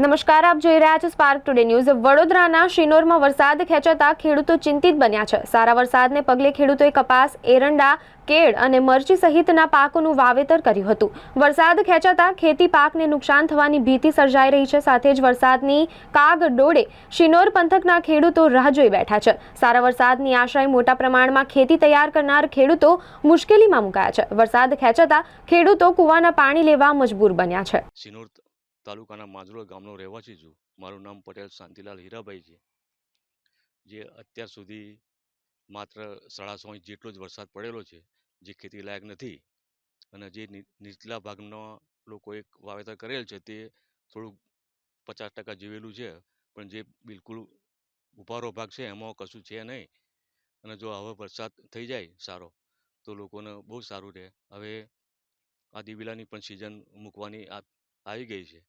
નમસ્કાર, આપ જોઈ રહ્યા છો સ્પાર્ક ટુડે ન્યૂઝ વડોદરાના શિનોરમાં વરસાદ ખેંચાતા ખેડૂતો ચિંતિત બન્યા છે. સારા વરસાદને પગલે ખેડૂતોએ કપાસ, એરંડા, કેળ અને મરચી સહિતના પાકોનું વાવેતર કર્યું હતું. વરસાદ ખેંચાતા ખેતી પાકને નુકસાન થવાની ભીતિ સર્જાઈ રહી છે. સાથે જ વરસાદની કાગ ડોળે શિનોર પંથકના ખેડૂતો રાહ જોઈ બેઠા છે. સારા વરસાદની આશાએ મોટા પ્રમાણમાં ખેતી તૈયાર કરનાર ખેડૂતો મુશ્કેલીમાં મુકાયા છે. વરસાદ ખેંચાતા ખેડૂતો કૂવાના પાણી લેવા મજબૂર બન્યા છે. તાલુકાના માજરોળ ગામનો રહેવાસી છું. મારું નામ પટેલ શાંતિલાલ હીરાભાઈ છે. જે અત્યાર સુધી માત્ર સાડા સો ઇંચ જેટલો જ વરસાદ પડેલો છે, જે ખેતી લાયક નથી. અને જે નીચલા ભાગના લોકોએ વાવેતર કરેલ છે, તે થોડુંક પચાસ ટકા જીવેલું છે. પણ જે બિલકુલ ઉભારો ભાગ છે, એમાં કશું છે નહીં. અને જો હવે વરસાદ થઈ જાય સારો, તો લોકોને બહુ સારું રહે. હવે આ દિવેલાની પણ સિઝન મૂકવાની આવી ગઈ છે.